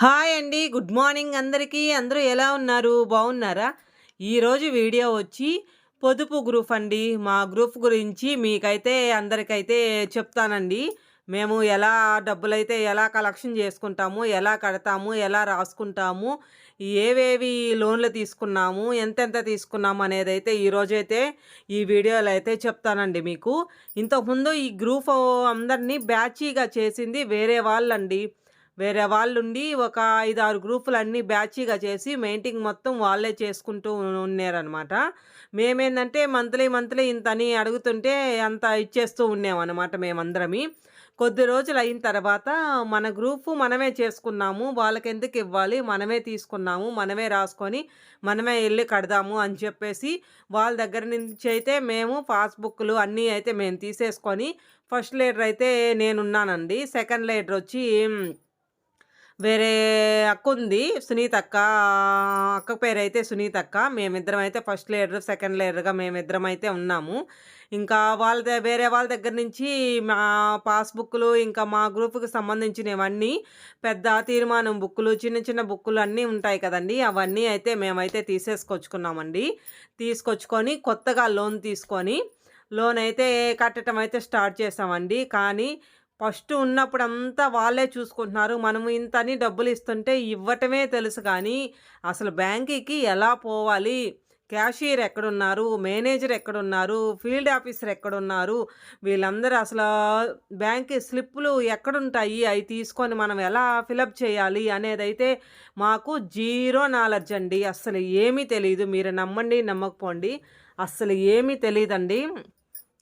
Hi అండి. Good morning అందరికీ. అందరూ ఎలా ఉన్నారు? బాగున్నారా? ఈరోజు వీడియో వచ్చి పొదుపు గ్రూప్ అండి. మా గ్రూప్ గురించి మీకైతే అందరికైతే చెప్తానండి. మేము ఎలా డబ్బులైతే ఎలా కలెక్షన్ చేసుకుంటాము ఎలా కడతాము ఎలా రాసుకుంటాము ఏవేవి లోన్లు తీసుకున్నాము ఎంతెంత తీసుకున్నాము అనేది అయితే ఈరోజైతే ఈ వీడియోలో అయితే చెప్తానండి మీకు. ఇంతకుముందు ఈ గ్రూప్ అందరినీ బ్యాచీగా చేసింది వేరే వాళ్ళండి. వేరే వాళ్ళుండి ఒక ఐదు ఆరు గ్రూపులు అన్నీ బ్యాచీగా చేసి మెయింటింగ్ మొత్తం వాళ్ళే చేసుకుంటూ ఉన్నారనమాట మేమేందంటే మంత్లీ మంత్లీ ఇంత అని అడుగుతుంటే అంత ఇచ్చేస్తూ ఉన్నామన్నమాట మేమందరమీ. కొద్ది రోజులు అయిన తర్వాత మన గ్రూపు మనమే చేసుకున్నాము వాళ్ళకి ఎందుకు ఇవ్వాలి మనమే తీసుకున్నాము మనమే రాసుకొని మనమే వెళ్ళి కడదాము అని చెప్పేసి వాళ్ళ దగ్గర నుంచి అయితే మేము పాస్బుక్లు అన్నీ అయితే మేము తీసేసుకొని ఫస్ట్ లీటర్ అయితే నేనున్నానండి. సెకండ్ లీటర్ వచ్చి వేరే అక్క ఉంది సునీత అక్క అక్క పేరు అయితే సునీత అక్క మేమిద్దరం అయితే ఫస్ట్ లేయర్ సెకండ్ లేయర్గా మేమిద్దరం అయితే ఉన్నాము. ఇంకా వాళ్ళ వేరే వాళ్ళ దగ్గర నుంచి మా పాస్బుక్లు ఇంకా మా గ్రూప్కి సంబంధించినవన్నీ పెద్ద తీర్మానం బుక్కులు చిన్న చిన్న బుక్కులు అన్నీ ఉంటాయి కదండి. అవన్నీ అయితే మేమైతే తీసేసుకొచ్చుకున్నామండి. తీసుకొచ్చుకొని కొత్తగా లోన్ తీసుకొని లోన్ అయితే కట్టడం అయితే స్టార్ట్ చేసామండి. కానీ ఫస్ట్ ఉన్నప్పుడు అంతా వాళ్ళే చూసుకుంటున్నారు. మనం ఇంతని డబ్బులు ఇస్తుంటే ఇవ్వటమే తెలుసు కానీ అసలు బ్యాంకుకి ఎలా పోవాలి? క్యాషియర్ ఎక్కడున్నారు? మేనేజర్ ఎక్కడున్నారు? ఫీల్డ్ ఆఫీసర్ ఎక్కడున్నారు? వీళ్ళందరూ అసలు బ్యాంక్ స్లిప్పులు ఎక్కడుంటాయి? అవి తీసుకొని మనం ఎలా ఫిలప్ చేయాలి అనేది అయితే మాకు జీరో నాలెడ్జ్ అండి. అసలు ఏమీ తెలియదు మీరు నమ్మండి నమ్మకపోండి. అసలు ఏమీ తెలియదండి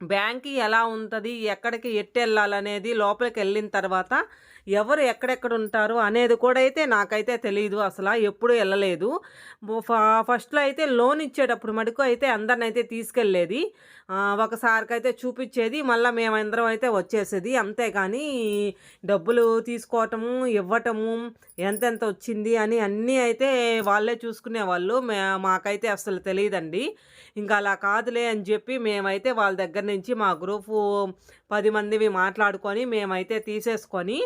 బ్యాంక్ ఎలా ఉంటుంది ఎక్కడికి ఎట్టు వెళ్ళాలనేది లోపలికి వెళ్ళిన తర్వాత ఎవరు ఎక్కడెక్కడ ఉంటారు అనేది కూడా అయితే నాకైతే తెలియదు అసలు ఎప్పుడు వెళ్ళలేదు ఫస్ట్లో అయితే లోన్ ఇచ్చేటప్పుడు మటుకు అయితే అందరిని అయితే తీసుకెళ్ళేది ఒకసారికి అయితే చూపించేది మళ్ళీ మేమందరం అయితే వచ్చేసేది. అంతేకాని డబ్బులు తీసుకోవటము ఇవ్వటము ఎంతెంత వచ్చింది అని అన్నీ అయితే వాళ్ళే చూసుకునేవాళ్ళు. మాకైతే అసలు తెలియదండి ఇంకా అలా కాదులే అని చెప్పి మేమైతే వాళ్ళ దగ్గర నుంచి మా గ్రూపు పది మందివి మాట్లాడుకొని మేమైతే తీసేసుకొని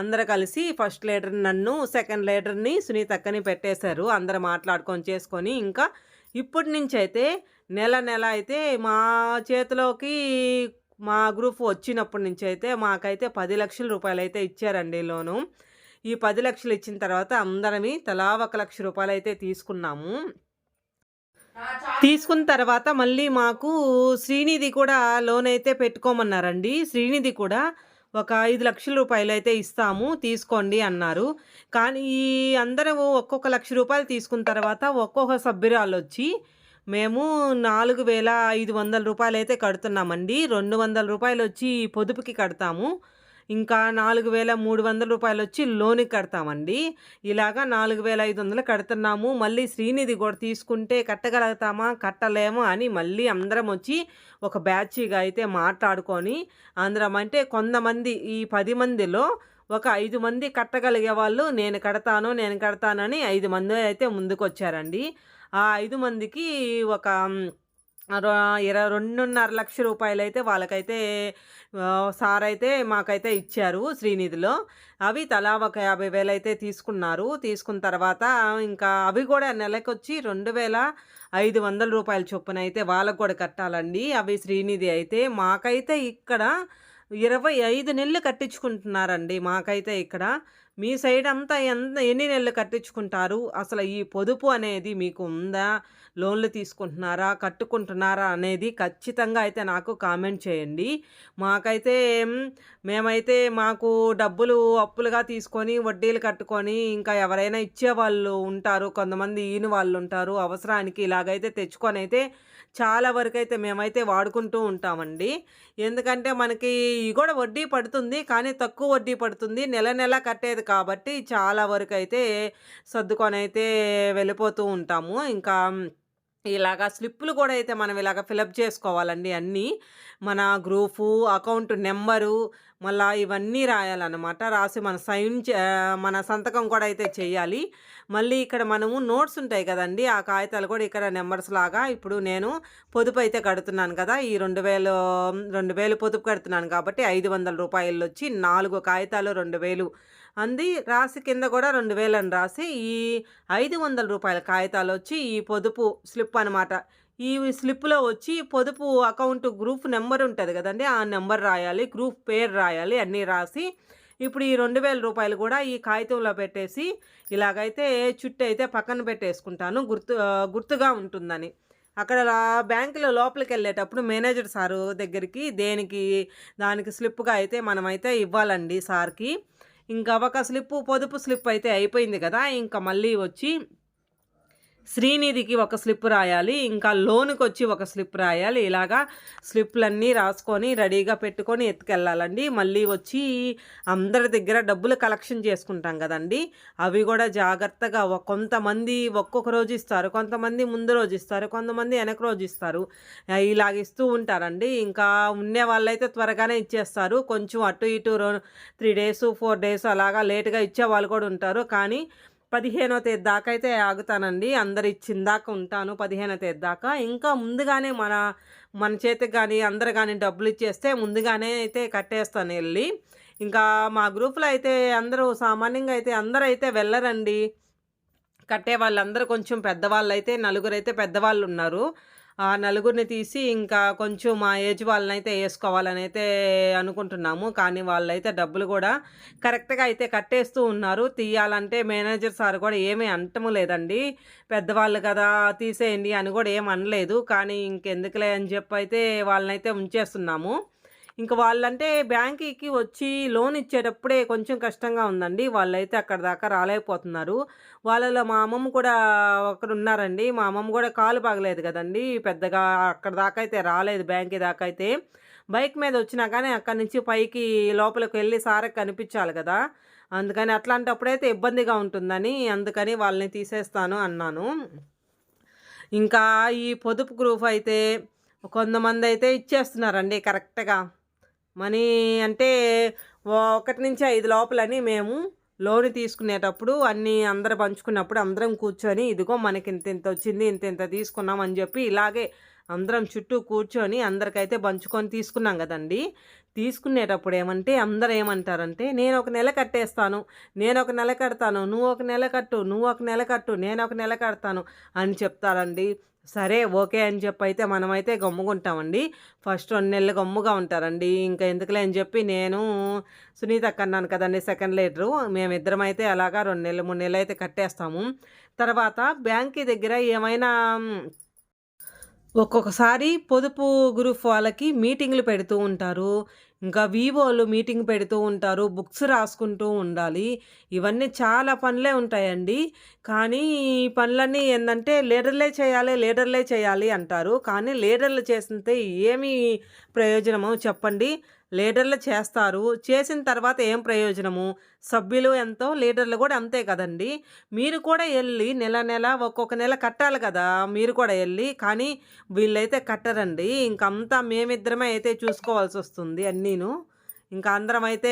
అందరు కలిసి ఫస్ట్ లీటర్ నన్ను సెకండ్ లీటర్ని సునీతక్కని పెట్టేశారు. అందరు మాట్లాడుకొని చేసుకొని ఇంకా ఇప్పటి నుంచి అయితే నెల నెల అయితే మా చేతిలోకి మా గ్రూప్ వచ్చినప్పటి నుంచి అయితే మాకైతే పది లక్షల రూపాయలు అయితే ఇచ్చారండి లోను. ఈ పది లక్షలు ఇచ్చిన తర్వాత అందరమీ తలా ఒక లక్ష రూపాయలు అయితే తీసుకున్నాము. తీసుకున్న తర్వాత మళ్ళీ మాకు శ్రీనిధి కూడా లోన్ అయితే పెట్టుకోమన్నారండి. శ్రీనిధి కూడా ఒక ఐదు లక్షల రూపాయలు అయితే ఇస్తాము తీసుకోండి అన్నారు. కానీ ఈ అందరూ ఒక్కొక్క లక్ష రూపాయలు తీసుకున్న తర్వాత ఒక్కొక్క సభ్యురాలు వచ్చి మేము నాలుగు వేల ఐదు వందల రూపాయలు అయితే కడుతున్నామండి. రెండు వందల రూపాయలు వచ్చి పొదుపుకి కడతాము. ఇంకా నాలుగు వేల మూడు వందల రూపాయలు వచ్చి లోన్కి కడతామండి. ఇలాగా నాలుగు వేల ఐదు వందలు కడుతున్నాము. మళ్ళీ శ్రీనిధి కూడా తీసుకుంటే కట్టగలుగుతామా? కట్టలేము అని మళ్ళీ అందరం వచ్చి ఒక బ్యాచ్గా అయితే మాట్లాడుకొని అందరం అంటే కొంతమంది ఈ పది మందిలో ఒక ఐదు మంది కట్టగలిగే వాళ్ళు నేను కడతాను నేను కడతానని ఐదు మంది అయితే ముందుకొచ్చారండి. ఆ ఐదు మందికి ఒక ఇరవై రెండున్నర లక్ష రూపాయలు అయితే వాళ్ళకైతే సార్ అయితే మాకైతే ఇచ్చారు శ్రీనిధిలో. అవి తలా ఒక యాభై వేలు అయితే తీసుకున్నారు. తీసుకున్న తర్వాత ఇంకా అవి కూడా నెలకొచ్చి రెండు వేల ఐదు వందల రూపాయల చొప్పున అయితే వాళ్ళకు కూడా కట్టాలండి. అవి శ్రీనిధి అయితే మాకైతే ఇక్కడ ఇరవై ఐదు నెలలు కట్టించుకుంటున్నారండి మాకైతే ఇక్కడ. మీ సైడ్ అంతా ఎంత ఎన్ని నెలలు కట్టించుకుంటారు? అసలు ఈ పొదుపు అనేది మీకు ఉందా? లోన్లు తీసుకుంటున్నారా కట్టుకుంటున్నారా అనేది ఖచ్చితంగా అయితే నాకు కామెంట్ చేయండి. మాకైతే మేమైతే మాకు డబ్బులు అప్పులుగా తీసుకొని వడ్డీలు కట్టుకొని ఇంకా ఎవరైనా ఇచ్చేవాళ్ళు ఉంటారు కొంతమంది ఈయన వాళ్ళు ఉంటారు అవసరానికి ఇలాగైతే తెచ్చుకొని అయితే చాలా వరకు అయితే మేమైతే వాడుకుంటూ ఉంటామండి. ఎందుకంటే మనకి కూడా వడ్డీ పడుతుంది కానీ తక్కువ వడ్డీ పడుతుంది నెల నెల కట్టేది కాబట్టి చాలా వరకు అయితే సర్దుకొని అయితే వెళ్ళిపోతూ ఉంటాము. ఇంకా ఇలాగా స్లిప్పులు కూడా అయితే మనం ఇలాగ ఫిలప్ చేసుకోవాలండి అన్నీ. మన గ్రూపు అకౌంట్ నెంబరు మళ్ళీ ఇవన్నీ రాయాలన్నమాట. రాసి మన సైన్ మన సంతకం కూడా అయితే చేయాలి. మళ్ళీ ఇక్కడ మనము నోట్స్ ఉంటాయి కదండి ఆ కాగితాలు కూడా ఇక్కడ నెంబర్స్ లాగా ఇప్పుడు నేను పొదుపు అయితే కడుతున్నాను కదా ఈ రెండు వేలు రెండు వేలు పొదుపు కడుతున్నాను కాబట్టి ఐదు వందల రూపాయలు వచ్చి నాలుగు కాగితాలు రెండు వేలు అంది. రాసి కింద కూడా రెండు వేలు అని రాసి ఈ ఐదు వందల రూపాయల కాగితాలు వచ్చి ఈ పొదుపు స్లిప్ అనమాట ఈ స్లిప్లో వచ్చి పొదుపు అకౌంట్ గ్రూప్ నెంబర్ ఉంటుంది కదండి ఆ నెంబర్ రాయాలి గ్రూప్ పేరు రాయాలి అన్నీ రాసి ఇప్పుడు ఈ రెండు వేల రూపాయలు కూడా ఈ కాగితంలో పెట్టేసి ఇలాగైతే చుట్టూ అయితే పక్కన పెట్టేసుకుంటాను గుర్తు గుర్తుగా ఉంటుందని. అక్కడ బ్యాంకులో లోపలికి వెళ్ళేటప్పుడు మేనేజర్ సారు దగ్గరికి దేనికి దానికి స్లిప్గా అయితే మనమైతే ఇవ్వాలండి సార్కి. ఇంకా ఒక స్లిప్ పొదుపు స్లిప్ అయితే అయిపోయింది కదా ఇంకా మళ్ళీ వచ్చి శ్రీనిధికి ఒక స్లిప్ రాయాలి ఇంకా లోనుకి వచ్చి ఒక స్లిప్ రాయాలి. ఇలాగా స్లిప్లన్నీ రాసుకొని రెడీగా పెట్టుకొని ఎత్తుకెళ్ళాలండి. మళ్ళీ వచ్చి అందరి దగ్గర డబ్బులు కలెక్షన్ చేసుకుంటాం కదండి. అవి కూడా జాగ్రత్తగా కొంతమంది ఒక్కొక్క రోజు ఇస్తారు కొంతమంది ముందు రోజు ఇస్తారు కొంతమంది వెనక రోజు ఇస్తారు. ఇలాగ ఇస్తూ ఉంటారండి. ఇంకా ఉండే వాళ్ళైతే త్వరగానే ఇచ్చేస్తారు. కొంచెం అటు ఇటు త్రీ డేస్ ఫోర్ డేస్ అలాగా లేట్గా ఇచ్చే వాళ్ళు కూడా ఉంటారు. కానీ పదిహేనో తేదీ దాకా అయితే ఆగుతానండి. అందరు ఇచ్చిన దాకా ఉంటాను పదిహేనో తేదీ దాకా. ఇంకా ముందుగానే మన మన చేతికి కానీ అందరు కానీ డబ్బులు ఇచ్చేస్తే ముందుగానే అయితే కట్టేస్తాను వెళ్ళి. ఇంకా మా గ్రూప్లో అయితే అందరూ సామాన్యంగా అయితే అందరూ అయితే వెళ్ళరండి. కట్టే వాళ్ళందరూ కొంచెం పెద్దవాళ్ళు అయితే నలుగురు అయితే పెద్దవాళ్ళు ఉన్నారు. ఆ నలుగురిని తీసి ఇంకా కొంచెం మా ఏజ్ వాళ్ళని అయితే వేసుకోవాలని అయితే అనుకుంటున్నాము. కానీ వాళ్ళైతే డబ్బులు కూడా కరెక్ట్గా అయితే కట్టేస్తూ ఉన్నారు. తీయాలంటే మేనేజర్ సార్ కూడా ఏమీ అంటము లేదండి. పెద్దవాళ్ళు కదా తీసేయండి అని కూడా ఏం అనలేదు. కానీ ఇంకెందుకులే అని చెప్పి అయితే వాళ్ళనైతే ఉంచేస్తున్నాము. ఇంకా వాళ్ళంటే బ్యాంకుకి వచ్చి లోన్ ఇచ్చేటప్పుడే కొంచెం కష్టంగా ఉందండి. వాళ్ళైతే అక్కడ దాకా రాలేకపోతున్నారు. వాళ్ళలో మా అమ్మమ్మ కూడా ఒకరు ఉన్నారండి మా అమ్మమ్మ కూడా కాలు బాగలేదు కదండి. పెద్దగా అక్కడ దాకా అయితే రాలేదు బ్యాంక్ దాకా అయితే బైక్ మీద వచ్చినా కానీ అక్కడి నుంచి పైకి లోపలికి వెళ్ళి సారకు కనిపించాలి కదా. అందుకని అట్లాంటప్పుడైతే ఇబ్బందిగా ఉంటుందని అందుకని వాళ్ళని తీసేస్తాను అన్నాను. ఇంకా ఈ పొదుపు గ్రూప్ అయితే కొంతమంది అయితే ఇచ్చేస్తున్నారండి కరెక్ట్గా. మనీ అంటే ఒకటి నుంచి ఐదు లోపలని మేము లోన్ తీసుకునేటప్పుడు అన్నీ అందరు పంచుకున్నప్పుడు అందరం కూర్చొని ఇదిగో మనకి ఇంత ఇంత వచ్చింది ఇంత ఇంత తీసుకున్నాం అని చెప్పి ఇలాగే అందరం చుట్టూ కూర్చొని అందరికైతే పంచుకొని తీసుకున్నాం కదండి. తీసుకునేటప్పుడు ఏమంటే అందరు ఏమంటారంటే నేను ఒక నెల కట్టేస్తాను నేను ఒక నెల కడతాను నువ్వు ఒక నెల కట్టు నువ్వు ఒక నెల కట్టు నేను ఒక నెల కడతాను అని చెప్తారండి. సరే ఓకే అని చెప్పి అయితే మనమైతే గమ్ముకుంటామండి. ఫస్ట్ రెండు నెలలు గమ్ముగా ఉంటారండి. ఇంకా ఎందుకులే అని చెప్పి నేను సునీత అన్నాను కదండి సెకండ్ లీటరు మేమిద్దరం అయితే అలాగా రెండు నెలలు మూడు నెలలు అయితే కట్టేస్తాము. తర్వాత బ్యాంక్ దగ్గర ఏమైనా ఒక్కొక్కసారి పొదుపు గ్రూప్ వాళ్ళకి మీటింగ్లు పెడుతూ ఉంటారు. ఇంకా వివోలు మీటింగ్ పెడుతూ ఉంటారు బుక్స్ రాసుకుంటూ ఉండాలి. ఇవన్నీ చాలా పనులే ఉంటాయండి. కానీ ఈ పనులన్నీ ఏంటంటే లీడర్లే చేయాలి లీడర్లే చేయాలి అంటారు. కానీ లీడర్లు చేస్తే ఏమి ప్రయోజనమో చెప్పండి. లీడర్లు చేస్తారు. చేసిన తర్వాత ఏం ప్రయోజనము? సభ్యులు ఎంతో లీడర్లు కూడా అంతే కదండి. మీరు కూడా వెళ్ళి నెల నెల ఒక్కొక్క నెల కట్టాలి కదా మీరు కూడా వెళ్ళి కానీ వీళ్ళైతే కట్టరండి. ఇంకంతా మేమిద్దరమే అయితే చూసుకోవాల్సి వస్తుంది అన్నీను. ఇంకా అందరం అయితే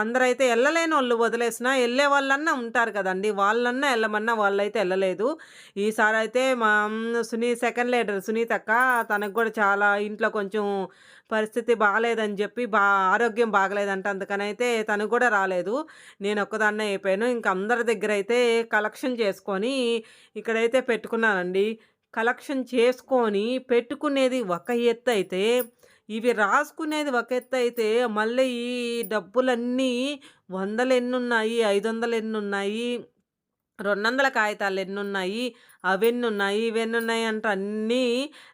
అందరైతే వెళ్ళలేని వాళ్ళు వదిలేసినా వెళ్ళే వాళ్ళన్నా ఉంటారు కదండి. వాళ్ళన్నా వెళ్ళమన్నా వాళ్ళైతే వెళ్ళలేదు ఈసారి అయితే మా సునీ సెకండ్ లీడర్ సునీత అక్క తనకు కూడా చాలా ఇంట్లో కొంచెం పరిస్థితి బాగాలేదని చెప్పి బా ఆరోగ్యం బాగలేదంట. అయితే తను కూడా రాలేదు. నేను ఒక్కదాన్నే అయిపోయాను. ఇంక అందరి దగ్గర అయితే కలెక్షన్ చేసుకొని ఇక్కడైతే పెట్టుకున్నానండి. కలెక్షన్ చేసుకొని పెట్టుకునేది ఒక ఎత్తు అయితే ఇవి రాసుకునేది ఒక ఎత్తు అయితే మళ్ళీ ఈ డబ్బులన్నీ వందలు ఎన్నున్నాయి ఐదు వందలు ఎన్నున్నాయి రెండు వందల కాగితాలు ఎన్నున్నాయి అవెన్నున్నాయి ఇవెన్నున్నాయి అంటే అన్నీ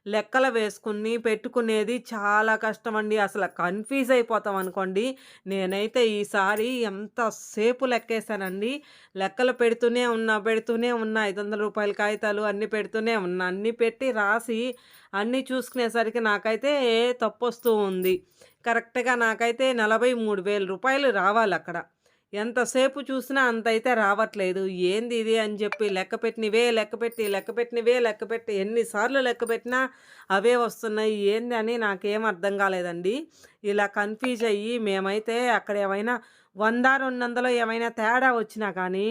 లెక్కలు వేసుకుని పెట్టుకునేది చాలా కష్టం అండి అసలు కన్ఫ్యూజ్ అయిపోతాం అనుకోండి. నేనైతే ఈసారి ఎంతసేపు లెక్కేశానండి. లెక్కలు పెడుతూనే ఉన్నా పెడుతూనే ఉన్నా ఐదు వందల రూపాయల కాగితాలు అన్నీ పెడుతూనే ఉన్నా అన్నీ పెట్టి రాసి అన్నీ చూసుకునేసరికి నాకైతే తప్పొస్తూ ఉంది. కరెక్ట్గా నాకైతే నలభై మూడు వేల రూపాయలు రావాలి అక్కడ. ఎంతసేపు చూసినా అంతైతే రావట్లేదు. ఏంది ఇది అని చెప్పి లెక్క పెట్టినవే లెక్క పెట్టి లెక్క పెట్టినవే లెక్క పెట్టి ఎన్నిసార్లు లెక్క పెట్టినా అవే వస్తున్నాయి. ఏంది అని నాకేం అర్థం కాలేదండి. ఇలా కన్ఫ్యూజ్ అయ్యి మేమైతే అక్కడ ఏమైనా వంద రెండు వందలు ఏమైనా తేడా వచ్చినా కానీ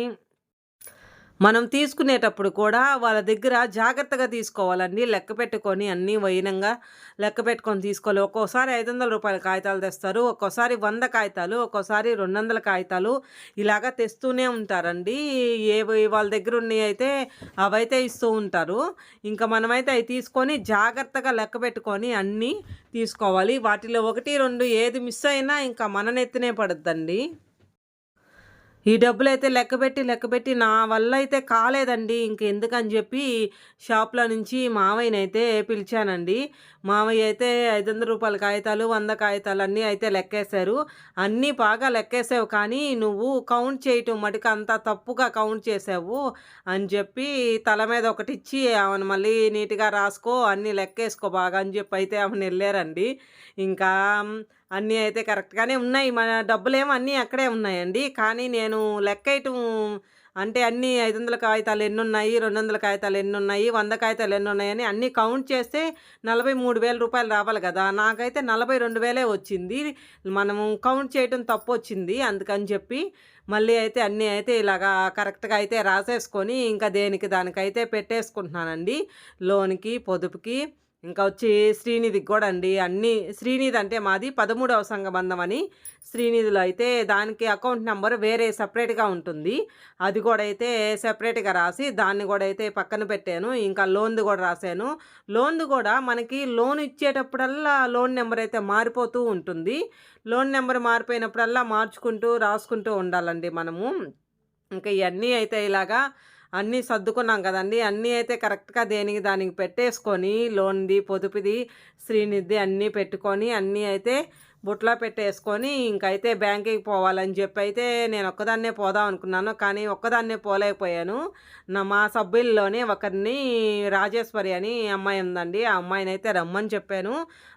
మనం తీసుకునేటప్పుడు కూడా వాళ్ళ దగ్గర జాగ్రత్తగా తీసుకోవాలండి. లెక్క పెట్టుకొని అన్నీ వైనంగా లెక్క పెట్టుకొని తీసుకోవాలి. ఒక్కోసారి ఐదు వందల రూపాయల కాగితాలు తెస్తారు. ఒక్కోసారి వంద కాగితాలు ఒక్కోసారి రెండు వందల కాగితాలు ఇలాగా తెస్తూనే ఉంటారండి. ఏవి వాళ్ళ దగ్గర ఉన్నాయి అయితే అవైతే ఇస్తూ ఉంటారు. ఇంకా మనమైతే అవి తీసుకొని జాగ్రత్తగా లెక్క పెట్టుకొని అన్నీ తీసుకోవాలి. వాటిలో ఒకటి రెండు ఏది మిస్ అయినా ఇంకా మన నెత్తినే పడుద్దండి. ఈ డబ్బులైతే లెక్కబెట్టి లెక్కబెట్టి నా వల్ల అయితే కాలేదండి ఇంకెందుకని చెప్పి షాప్లో నుంచి మావయ్యనైతే పిలిచానండి. మావయ్య అయితే ఐదు వందల రూపాయల కాగితాలు వంద కాగితాలు అన్నీ అయితే లెక్కేశారు. అన్నీ బాగా లెక్కేసావు కానీ నువ్వు కౌంట్ చేయటం మటుకు అంత తప్పుగా కౌంట్ చేసావు అని చెప్పి తల మీద ఒకటి ఇచ్చి ఆమెను మళ్ళీ నీట్గా రాసుకో అన్నీ లెక్కేసుకో బాగా అని చెప్పి అయితే ఆమెను వెళ్ళారండి. ఇంకా అన్నీ అయితే కరెక్ట్గానే ఉన్నాయి. మన డబ్బులేమో అన్నీ అక్కడే ఉన్నాయండి. కానీ నేను లెక్కయటం అంటే అన్ని ఐదు వందల కాగితాలు ఎన్ని ఉన్నాయి రెండు వందల కాగితాలు ఎన్ని ఉన్నాయి వంద కాగితాలు ఎన్ని ఉన్నాయని అన్నీ కౌంట్ చేస్తే నలభై మూడు వేల రూపాయలు రావాలి కదా. నాకైతే నలభై రెండు వేలే వచ్చింది. మనము కౌంట్ చేయటం తప్పు వచ్చింది అందుకని చెప్పి మళ్ళీ అయితే అన్నీ అయితే ఇలాగా కరెక్ట్గా అయితే రాసేసుకొని ఇంకా దేనికి దానికైతే పెట్టేసుకుంటున్నానండి. లోన్కి పొదుపుకి ఇంకా వచ్చి శ్రీనిధికి కూడా అండి. అన్నీ శ్రీనిధి అంటే మాది పదమూడవ సంఘబంధం అని శ్రీనిధిలో అయితే దానికి అకౌంట్ నెంబర్ వేరే సపరేట్గా ఉంటుంది. అది కూడా అయితే సపరేట్గా రాసి దాన్ని కూడా అయితే పక్కన పెట్టాను. ఇంకా లోన్ది కూడా రాశాను. లోన్ది కూడా మనకి లోన్ ఇచ్చేటప్పుడల్లా లోన్ నెంబర్ అయితే మారిపోతూ ఉంటుంది. లోన్ నెంబర్ మారిపోయినప్పుడల్లా మార్చుకుంటూ రాసుకుంటూ ఉండాలండి మనము. ఇంకా ఇవన్నీ అయితే ఇలాగా అన్నీ సర్దుకున్నాం కదండి. అన్నీ అయితే కరెక్ట్గా దేనికి దానికి పెట్టేసుకొని లోన్ది పొదుపుది శ్రీనిధి అన్నీ పెట్టుకొని అన్నీ అయితే బుట్లో పెట్టేసుకొని ఇంకైతే బ్యాంకుకి పోవాలని చెప్పి అయితే నేను ఒక్కదాన్నే పోదాం అనుకున్నాను. కానీ ఒక్కదాన్నే పోలేకపోయాను. నా మా సభ్యుల్లోనే ఒకరిని రాజేశ్వరి అని అమ్మాయి ఉందండి. ఆ అమ్మాయిని అయితే రమ్మని చెప్పాను.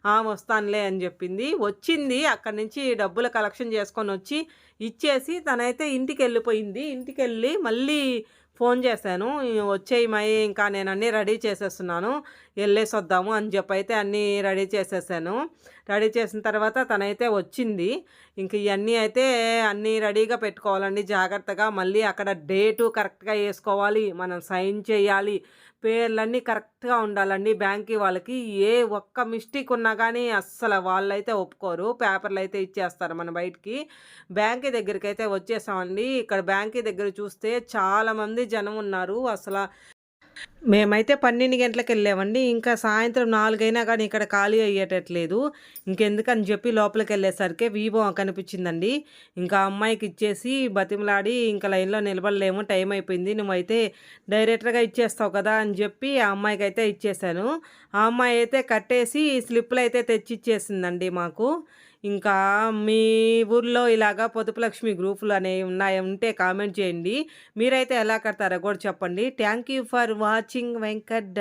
ఆ వస్తానులే అని చెప్పింది. వచ్చింది. అక్కడి నుంచి డబ్బులు కలెక్షన్ చేసుకొని వచ్చి ఇచ్చేసి తనైతే ఇంటికి వెళ్ళిపోయింది ఇంటికి వెళ్ళి మళ్ళీ ఫోన్ చేశాను. వచ్చేయమై ఇంకా నేను అన్నీ రెడీ చేసేస్తున్నాను. వెళ్ళేసి వద్దాము అని చెప్పి అయితే అన్నీ రెడీ చేసేసాను. రెడీ చేసిన తర్వాత తనైతే వచ్చింది. ఇంక ఇవన్నీ అయితే అన్నీ రెడీగా పెట్టుకోవాలండి. జాగ్రత్తగా మళ్ళీ అక్కడ డేటు కరెక్ట్గా వేసుకోవాలి. మనం సైన్ చేయాలి. పేర్లన్నీ కరెక్ట్గా ఉండాలండి బ్యాంక్కి వాళ్ళకి. ఏ ఒక్క మిస్టేక్ ఉన్నా కానీ అస్సలు వాళ్ళైతే ఒప్పుకోరు. పేపర్లు అయితే ఇచ్చేస్తారు మన బయటికి. బ్యాంక్ దగ్గరికి అయితే వచ్చేసామండి. ఇక్కడ బ్యాంక్ దగ్గర చూస్తే చాలామంది జనం ఉన్నారు. అసలు మేమైతే పన్నెండు గంటలకు వెళ్ళామండి. ఇంకా సాయంత్రం నాలుగైనా కానీ ఇక్కడ ఖాళీ అయ్యేటట్లేదు. ఇంకెందుకని చెప్పి లోపలికి వెళ్ళేసరికి వీవో కనిపించిందండి. ఇంకా అమ్మాయికి ఇచ్చేసి బతిమలాడి ఇంకా లైన్లో నిలబడలేము టైం అయిపోయింది. నువ్వైతే డైరెక్ట్గా ఇచ్చేస్తావు కదా అని చెప్పి ఆ అమ్మాయికి అయితే ఇచ్చేసాను ఆ అమ్మాయి అయితే కట్టేసి స్లిప్పులు అయితే తెచ్చి ఇచ్చేసిందండి మాకు. ఇంకా మీ ఊర్లో ఇలాగా పొదుపు లక్ష్మి గ్రూపులు అనేవి ఉన్నాయి ఉంటే కామెంట్ చేయండి. మీరైతే ఎలా కడతారో కూడా చెప్పండి. Thank you for watching Venkat